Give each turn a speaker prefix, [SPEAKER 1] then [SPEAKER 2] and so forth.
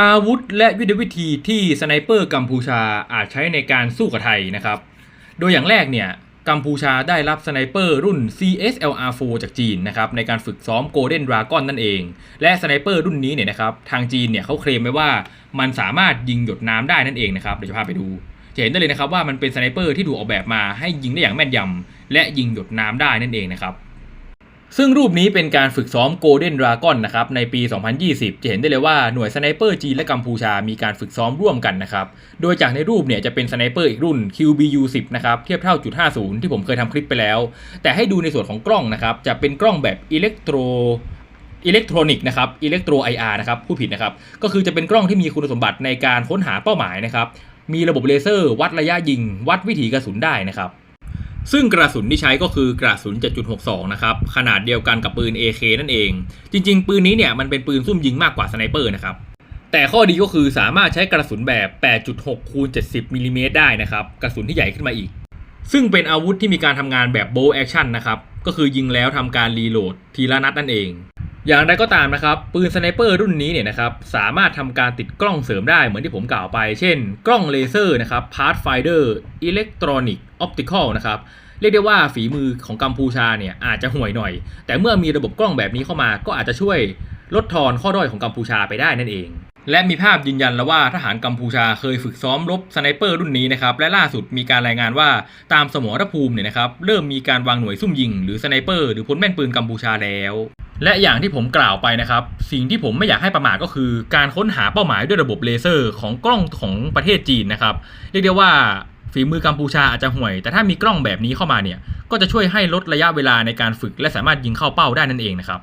[SPEAKER 1] อาวุธและยุทธวิธีที่สไนเปอร์กัมพูชาอาจใช้ในการสู้กับไทยนะครับ โดยอย่างแรกเนี่ยกัมพูชาได้รับสไนเปอร์รุ่น CSLR4 จากจีนนะครับในการฝึกซ้อม Golden Dragon นั่นเอง และสไนเปอร์รุ่นนี้เนี่ยนะครับทางจีนเนี่ยเขาเคลมไว้ว่ามันสามารถยิงหยดน้ำได้นั่นเองนะครับเดี๋ยวจะพาไปดูจะเห็นได้เลยนะครับว่ามันเป็นสไนเปอร์ที่ถูกออกแบบมาให้ยิงได้อย่างแม่นยำและยิงหยดน้ำได้นั่นเองนะครับ ซึ่งรูปนี้เป็นการฝึกซ้อม Golden Dragon นะครับในปี 2020 จะเห็นได้เลยว่าหน่วยสไนเปอร์จีนและกัมพูชามีการฝึกซ้อมร่วมกันนะครับ โดยจากในรูปเนี่ยจะเป็นสไนเปอร์อีกรุ่น QBU 10นะครับเทียบเท่าจุด50 ที่ผมเคยทำคลิปไปแล้ว แต่ให้ดูในส่วนของกล้องนะครับจะเป็นกล้องแบบอิเล็กโทรอิเล็กทรอนิกส์นะครับอิเล็กโทร IR นะครับผู้ผิดนะครับ ก็คือจะเป็นกล้องที่มีคุณสมบัติในการค้นหาเป้าหมายนะครับมีระบบเลเซอร์ วัดระยะยิง วัดวิถีกระสุนได้นะครับ ซึ่งกระสุนที่ใช้ก็คือกระสุน 7.62 นะครับ ขนาดเดียวกันกับปืน AK นั่นเอง จริง ๆ ปืนนี้เนี่ยมันเป็นปืนซุ่มยิงมากกว่าสไนเปอร์นะครับ แต่ข้อดีก็คือสามารถใช้กระสุนแบบ 8.6คูณ70มิลลิเมตรได้นะครับ กระสุนที่ใหญ่ขึ้นมาอีก ซึ่งเป็นอาวุธที่มีการทำงานแบบโบแอคชั่นนะครับ ก็คือยิงแล้วทำการรีโหลดทีละนัดนั่นเอง อย่างไรก็ตามนะครับ ปืนสไนเปอร์รุ่นนี้เนี่ยนะครับสามารถทำการติดกล้องเสริมได้เหมือนที่ผมกล่าวไป เช่น กล้องเลเซอร์นะครับ Pathfinder Electronic Optical นะครับเรียกได้ว่าฝีมือของกัมพูชาเนี่ยอาจจะห่วยหน่อย แต่เมื่อมีระบบกล้องแบบนี้เข้ามา ก็อาจจะช่วยลดทอนข้อด้อยของกัมพูชาไปได้นั่นเอง และมีภาพยืนยันแล้วว่าทหารกัมพูชาเคยฝึกซ้อมรบสไนเปอร์รุ่นนี้นะครับและล่าสุดมีการรายงานว่าตามสมรภูมิเนี่ยนะครับเริ่มมีการวางหน่วยซุ่มยิง หรือสไนเปอร์หรือพลแม่นปืนกัมพูชาแล้ว และอย่างที่ผมกล่าวไปนะครับ สิ่งที่ผมไม่อยากให้ประมาทก็คือ การค้นหาเป้าหมายด้วยระบบเลเซอร์ของกล้องของประเทศจีนนะครับเรียกได้ว่าฝีมือกัมพูชาอาจจะห่วย แต่ถ้ามีกล้องแบบนี้เข้ามาเนี่ย ก็จะช่วยให้ลดระยะเวลาในการฝึก และสามารถยิงเข้าเป้าได้นั่นเองนะครับ